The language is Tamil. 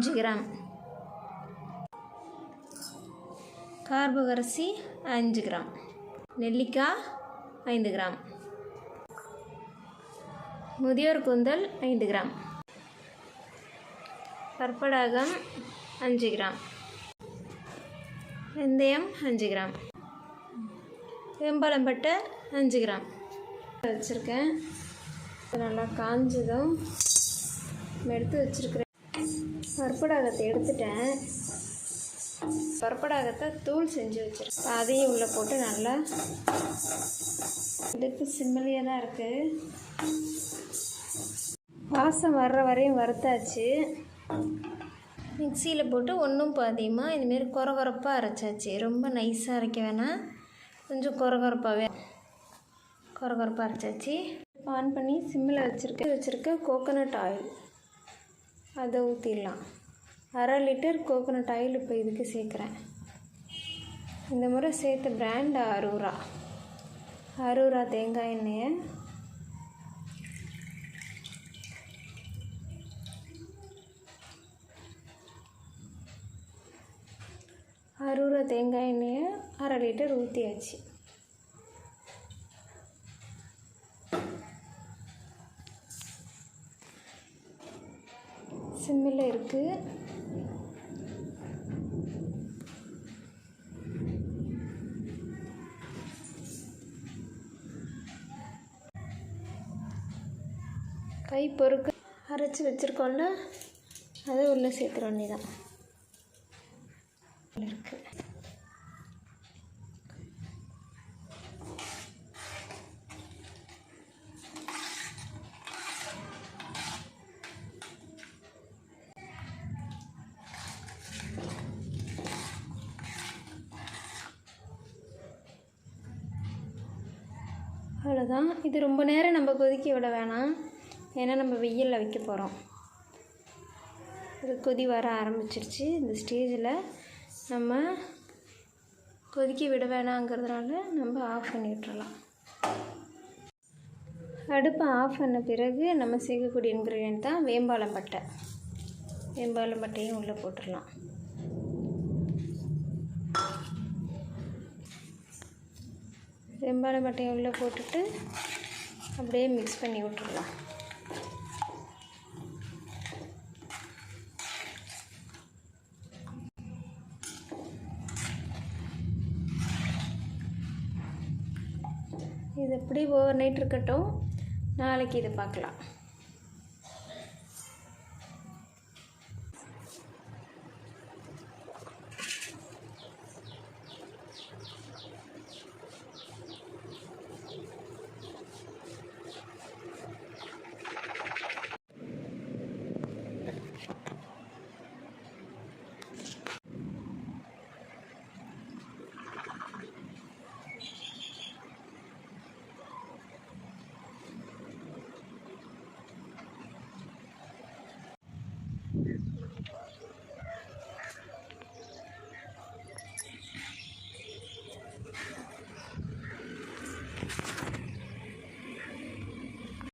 அஞ்சு கிராம் கார்பகரிசி அஞ்சு கிராம் நெல்லிக்காய் ஐந்து கிராம் முதியோர் கூந்தல் ஐந்து கிராம் பற்படாகம் அஞ்சு கிராம் வெந்தயம் அஞ்சு கிராம் வேம்பாலம்பட்டை அஞ்சு கிராம் வச்சுருக்கேன் நல்லா காஞ்சதும் எடுத்து வச்சுருக்கிறேன். பருப்படாகத்தை எடுத்துட்டேன். பருப்படாகத்தை தூள் செஞ்சு வச்சுருக்கேன். அதையும் உள்ளே போட்டு நல்லா அடுப்பு சிம்மிலியாக தான் இருக்குது வாசம் வர்ற வரையும் வறுத்தாச்சு. மிக்சியில் போட்டு ஒன்றும் பாதியமாக இதுமாரி குறகுறப்பாக அரைச்சாச்சு. ரொம்ப நைஸாக அரைக்க வேணாம். கொஞ்சம் குறகுறப்பாகவே குறகுறப்பாக அரைச்சாச்சு. ஆன் பண்ணி சிம்மில் வச்சுருக்கேன் வச்சுருக்க கோகோனட் ஆயில் அதை ஊற்றிடலாம் அரை லிட்டர் கோகோனட் ஆயில் இப்போ இதுக்கு சேர்க்குறேன். இந்த முறை சேர்த்த பிராண்ட் அரூரா. அரூரா தேங்காய் எண்ணெயை. அரூரா தேங்காய் எண்ணெயை அரை லிட்டர் ஊற்றியாச்சு சிம்மில் இருக்குது கை பொறுக்க அரைச்சி வச்சுருக்கோம்ல அதை உள்ளே சேர்த்துற வேண்டியதான் இருக்குது அவ்வளோதான் இது ரொம்ப நேரம் நம்ம கொதிக்க விட வேணாம். ஏன்னா நம்ம வெயிலில் வைக்க போகிறோம் இது கொதி வர ஆரம்பிச்சிருச்சு. இந்த ஸ்டேஜில் நம்ம கொதிக்க விட வேணாங்கிறதுனால நம்ம ஆஃப் பண்ணி விட்டுறலாம் அடுப்பை ஆஃப் பண்ண பிறகு நம்ம சேர்க்கக்கூடிய இன்க்ரீடியன்ட் தான் வேம்பாலம் பட்டை. வேம்பாலம் பட்டையும் உள்ளே போட்டுடலாம் வெம்பான பட்டையை உள்ளே போட்டுட்டு அப்படியே மிக்ஸ் பண்ணி விட்டுடலாம். இது எப்படி ஓவர் நைட் இருக்கட்டும் நாளைக்கு இதை பார்க்கலாம்.